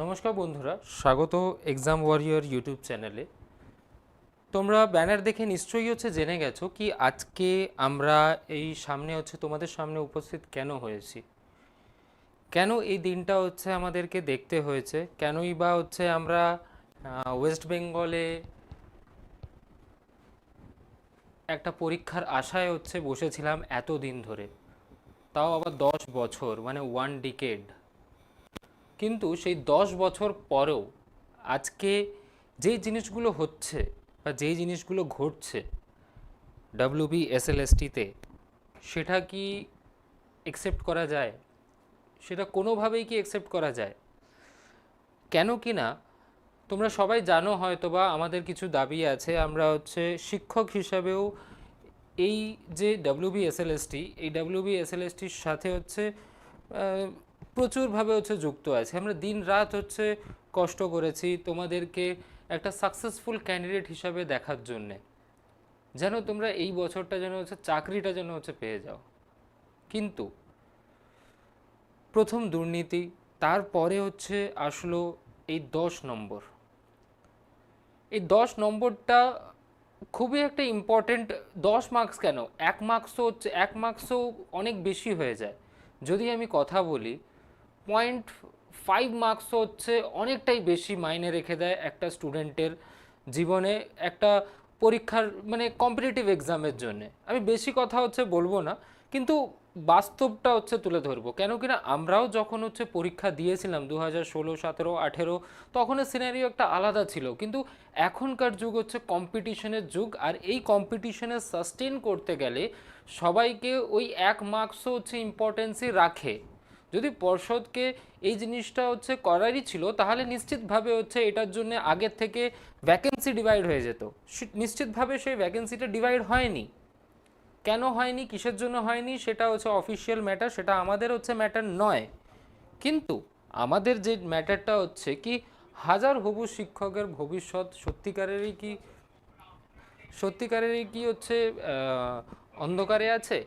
নমস্কার বন্ধুরা, স্বাগত এক্সাম ওয়ারিয়র ইউটিউব চ্যানেলে তোমরা ব্যানার দেখে নিশ্চয়ই হচ্ছে জেনে গেছো কি আজকে আমরা এই সামনে হচ্ছে তোমাদের সামনে উপস্থিত কেন হয়েছি। কেন এই দিনটা হচ্ছে আমাদেরকে দেখতে হয়েছে? কেনই বা হচ্ছে আমরা ওয়েস্ট বেঙ্গলে একটা পরীক্ষার আশায় হচ্ছে বসেছিলাম এত দিন ধরে। তাও আবার দশ বছর মানে ওয়ান ডিকেড কিন্তু সেই দশ বছর পরেও আজকে যেই জিনিসগুলো হচ্ছে বা যেই জিনিসগুলো ঘটছে ডাব্লিউ বি এস ডাব্লিউবি এসএলএসটিতে সেটা কি একসেপ্ট করা যায়? সেটা কোনোভাবেই কি একসেপ্ট করা যায়? কেন কি না, তোমরা সবাই জানো হয়তো বা আমাদের কিছু দাবি আছে, আমরা হচ্ছে শিক্ষক হিসাবেও এই যে W B S WB SLST এই ডাব্লিউ বি এস ডাব্লিউবি এসএলএসটির সাথে হচ্ছে প্রচুরভাবে হচ্ছে যুক্ত আছে। আমরা দিন রাত হচ্ছে কষ্ট করেছি তোমাদেরকে একটা সাকসেসফুল ক্যান্ডিডেট হিসাবে দেখার জন্যে। যেন তোমরা এই বছরটা যেন হচ্ছে চাকরিটা যেন হচ্ছে পেয়ে যাও। কিন্তু প্রথম দুর্নীতি, তারপরে হচ্ছে আসলো এই দশ নম্বর। এই দশ নম্বরটা খুবই একটা ইম্পর্টেন্ট দশ মার্কস কেন? এক মার্কসও হচ্ছে, এক মার্কসও অনেক বেশি হয়ে যায়। যদি আমি কথা বলি পয়েন্ট ফাইভ মার্কসও হচ্ছে অনেকটাই বেশি মাইনে রেখে দেয় একটা স্টুডেন্টের জীবনে একটা পরীক্ষার মানে কম্পিটিটিভ এক্সামের জন্য। আমি বেশি কথা হচ্ছে বলব না, কিন্তু বাস্তবটা হচ্ছে তুলে ধরবো। কেন কিনা আমরাও যখন হচ্ছে পরীক্ষা দিয়েছিলাম দু হাজার ষোলো, সতেরো, আঠেরো তখনের সিনারিও একটা আলাদা ছিল। কিন্তু এখনকার যুগ হচ্ছে কম্পিটিশনের যুগ, আর এই কম্পিটিশনে সাস্টেন করতে গেলে সবাইকে ওই এক মার্কসও হচ্ছে ইম্পর্টেন্সই রাখে। যদি পর্ষদকে এই জিনিসটা হচ্ছে করারই ছিল, তাহলে নিশ্চিতভাবে হচ্ছে এটার জন্য আগের থেকে ভ্যাকেন্সি ডিভাইড হয়ে যেত। নিশ্চিতভাবে সেই ভ্যাকেন্সিটা ডিভাইড হয়নি। কেন হয়নি, কিসের জন্য হয়নি, সেটা হচ্ছে অফিসিয়াল ম্যাটার সেটা আমাদের হচ্ছে ম্যাটার নয়। কিন্তু আমাদের যে ম্যাটারটা হচ্ছে কি, হাজার হবু শিক্ষকের ভবিষ্যৎ সত্যিকারেরই কি সত্যিকারেরই কি হচ্ছে অন্ধকারে আছে?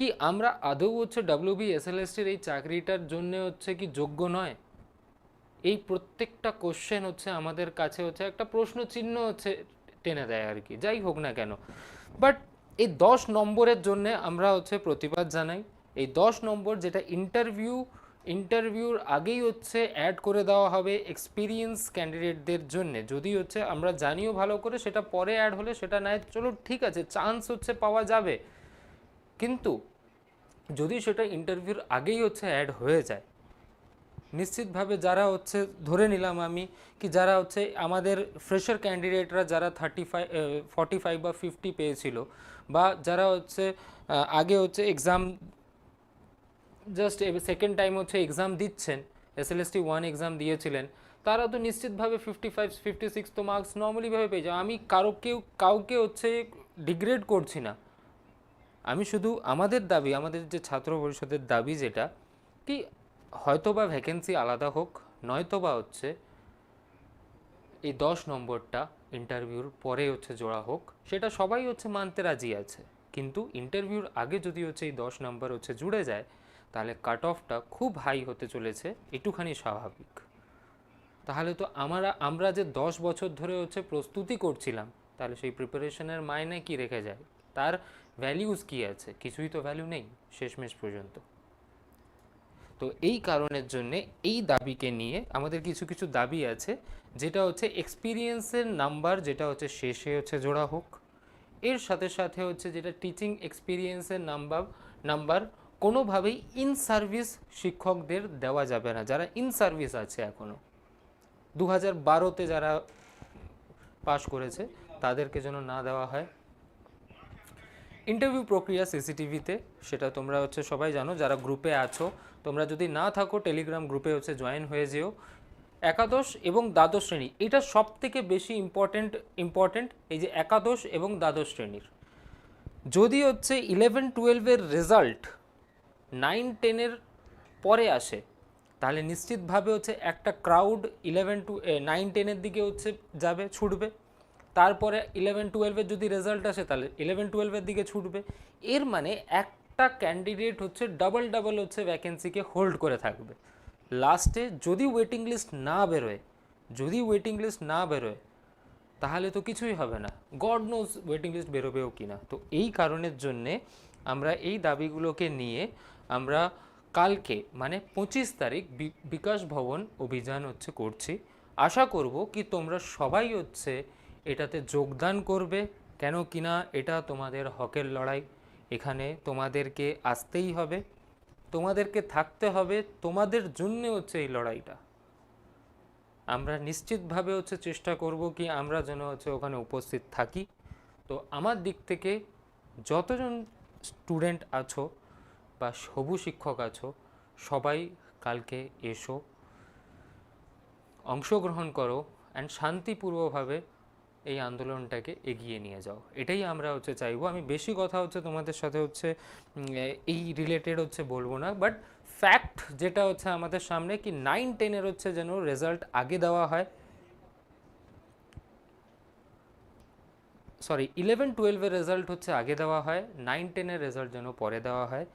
কি আমরা আদৌ হচ্ছে ডাব্লিউবি এসএলএসটির এই চাকরিটার জন্য হচ্ছে কি যোগ্য নয়? এই প্রত্যেকটা কোশ্চেন হচ্ছে আমাদের কাছে হচ্ছে একটা প্রশ্ন চিহ্ন হচ্ছে টেনে দেয় আর কি, যাই হোক না কেন। বাট এই দশ নম্বরের জন্য আমরা হচ্ছে প্রতিবাদ জানাই। এই দশ নম্বর যেটা ইন্টারভিউ ইন্টারভিউর আগেই হচ্ছে অ্যাড করে দেওয়া হবে এক্সপিরিয়েন্স ক্যান্ডিডেটদের জন্য। যদি হচ্ছে আমরা জানিও ভালো করে সেটা পরে অ্যাড হলে সেটা নেয় চলো ঠিক আছে চান্স হচ্ছে পাওয়া যাবে। কিন্তু যদি সেটা ইন্টারভিউর আগেই হচ্ছে অ্যাড হয়ে যায়, নিশ্চিতভাবে যারা হচ্ছে, ধরে নিলাম আমি কি যারা হচ্ছে আমাদের ফ্রেশার ক্যান্ডিডেটরা যারা থার্টি ফাইভ ফর্টি ফাইভ বা ফিফটি পেয়েছিল বা যারা হচ্ছে আগে হচ্ছে এক্সাম জাস্ট সেকেন্ড টাইম হচ্ছে এক্সাম দিচ্ছেন এসএলএসটি ওয়ান এক্সাম দিয়েছিলেন, তারা তো নিশ্চিতভাবে ফিফটি ফাইভ ফিফটি সিক্স তো মার্কস নর্মালিভাবে পেয়ে যাও আমি কারও কেউ, কাউকে হচ্ছে ডিগ্রেড করছি না। আমি শুধু আমাদের দাবি, আমাদের যে ছাত্র পরিষদের দাবি যেটা, কি হয়তো বা ভ্যাকেন্সি আলাদা হোক নয়তো বা হচ্ছে এই দশ নম্বরটা ইন্টারভিউর পরে হচ্ছে জোড়া হোক, সেটা সবাই হচ্ছে মানতে রাজি আছে। কিন্তু ইন্টারভিউর আগে যদি হচ্ছে এই দশ নম্বর হচ্ছে জুড়ে যায়, তাহলে কাট অফটা খুব হাই হতে চলেছে একটুখানি স্বাভাবিক। তাহলে তো আমরা আমরা যে দশ বছর ধরে হচ্ছে প্রস্তুতি করছিলাম, তাহলে সেই প্রিপারেশনের মায়নে কি রেখে যায়? তার ভ্যালিউস কি আছে? কিছুই তো ভ্যালু নেই শেষমেশ পর্যন্ত। তো এই কারণের জন্যে এই দাবিকে নিয়ে আমাদের কিছু কিছু দাবি আছে, যেটা হচ্ছে এক্সপিরিয়েন্সের নাম্বার যেটা হচ্ছে শেষে হচ্ছে জোড়া হোক। এর সাথে সাথে হচ্ছে যেটা টিচিং এক্সপিরিয়েন্সের নাম্বার নাম্বার কোনোভাবেই ইন সার্ভিস শিক্ষকদের দেওয়া যাবে না, যারা ইন সার্ভিস আছে এখনও দু হাজার বারোতে যারা পাশ করেছে, তাদেরকে যেন না দেওয়া হয়। ইন্টারভিউ প্রক্রিয়া সিসিটিভিতে সেটা তোমরা হচ্ছে সবাই জানো, যারা গ্রুপে আছো, তোমরা যদি না থাকো টেলিগ্রাম গ্রুপে হচ্ছে জয়েন হয়ে যেও। একাদশ এবং দ্বাদশ শ্রেণি, এটা সব থেকে বেশি ইম্পর্টেন্ট ইম্পর্টেন্ট এই যে একাদশ এবং দ্বাদশ শ্রেণির। যদি হচ্ছে ইলেভেন টুয়েলভের রেজাল্ট নাইন টেনের পরে আসে, তাহলে নিশ্চিতভাবে হচ্ছে একটা ক্রাউড ইলেভেন টু নাইন টেনের দিকে হচ্ছে যাবে, ছুটবে। তারপরে ইলেভেন টুয়েলভের যদি রেজাল্ট আসে, তাহলে ইলেভেন টুয়েলভের দিকে ছুটবে। এর মানে একটা ক্যান্ডিডেট হচ্ছে ডাবল ডাবল হচ্ছে ভ্যাকেন্সিকে হোল্ড করে থাকবে। লাস্টে যদি ওয়েটিং লিস্ট না বেরোয়, যদি ওয়েটিং লিস্ট না বেরোয়, তাহলে তো কিছুই হবে না। গড নোজ ওয়েটিং লিস্ট বেরোবেও কি না। তো এই কারণের জন্যে আমরা এই দাবিগুলোকে নিয়ে আমরা কালকে মানে পঁচিশ তারিখ বিকাশ ভবন অভিযান হচ্ছে করছি। আশা করব কি তোমরা সবাই হচ্ছে এটাতে যোগদান করবে কেন কিনা এটা তোমাদের হকের লড়াই। এখানে তোমাদেরকে আসতেই হবে, তোমাদেরকে থাকতে হবে, তোমাদের জন্য হচ্ছে এই লড়াইটা। আমরা নিশ্চিতভাবে হচ্ছে চেষ্টা করব কি আমরা যেন হচ্ছে ওখানে উপস্থিত থাকি। তো আমার দিক থেকে যতজন স্টুডেন্ট আছো বা সবু শিক্ষক আছো, সবাই কালকে এসো, অংশগ্রহণ করো অ্যান্ড শান্তিপূর্বভাবে এই আন্দোলনটাকে এগিয়ে নিয়ে যাও। এটাই আমরা হচ্ছে চাইব। আমি বেশি কথা হচ্ছে তোমাদের সাথে হচ্ছে এই রিলেটেড হচ্ছে বলব না বাট ফ্যাক্ট যেটা হচ্ছে আমাদের সামনে কি নাইন টেনের হচ্ছে যেন রেজাল্ট আগে দেওয়া হয়। সরি ইলেভেন টুয়েলভের রেজাল্ট হচ্ছে আগে দেওয়া হয় নাইন টেনের রেজাল্ট যেন পরে দেওয়া হয়,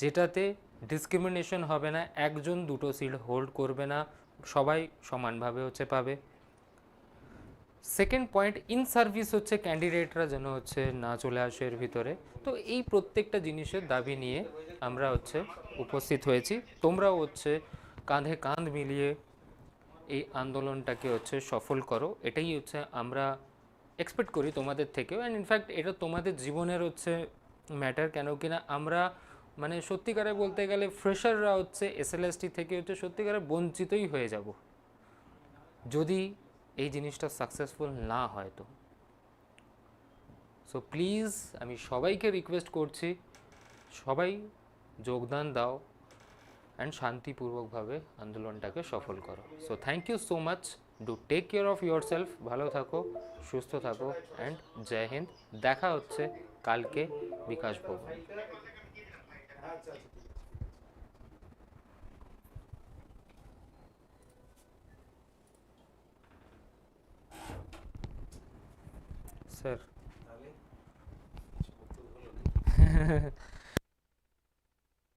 যেটাতে ডিসক্রিমিনেশন হবে না, একজন দুটো সিট হোল্ড করবে না, সবাই সমানভাবে হচ্ছে পাবে। সেকেন্ড পয়েন্ট ইন সার্ভিস হচ্ছে ক্যান্ডিডেটরা যেন হচ্ছে না চলে আসে এর ভিতরে। তো এই প্রত্যেকটা জিনিসের দাবি নিয়ে আমরা হচ্ছে উপস্থিত হয়েছি। তোমরাও হচ্ছে কাঁধে কাঁধ মিলিয়ে এই আন্দোলনটাকে হচ্ছে সফল করো। এটাই হচ্ছে আমরা এক্সপেক্ট করি তোমাদের থেকেও। অ্যান্ড ইনফ্যাক্ট এটা তোমাদের জীবনের হচ্ছে ম্যাটার কেন কিনা আমরা মানে সত্যিকারে বলতে গেলে ফ্রেশাররা হচ্ছে এসএলএসটি থেকে হচ্ছে সত্যিকারে বঞ্চিতই হয়ে যাব। যদি এই জিনিসটা সাকসেসফুল না হয় তো। সো প্লিজ আমি সবাইকে রিকোয়েস্ট করছি, সবাই যোগদান দাও অ্যান্ড শান্তিপূর্বকভাবে আন্দোলনটাকে সফল করো। So thank you so much do take care of yourself ভালো থাকো, সুস্থ থাকো অ্যান্ড জয় হিন্দ। দেখা হচ্ছে কালকে বিকাশ ভবন। স্যার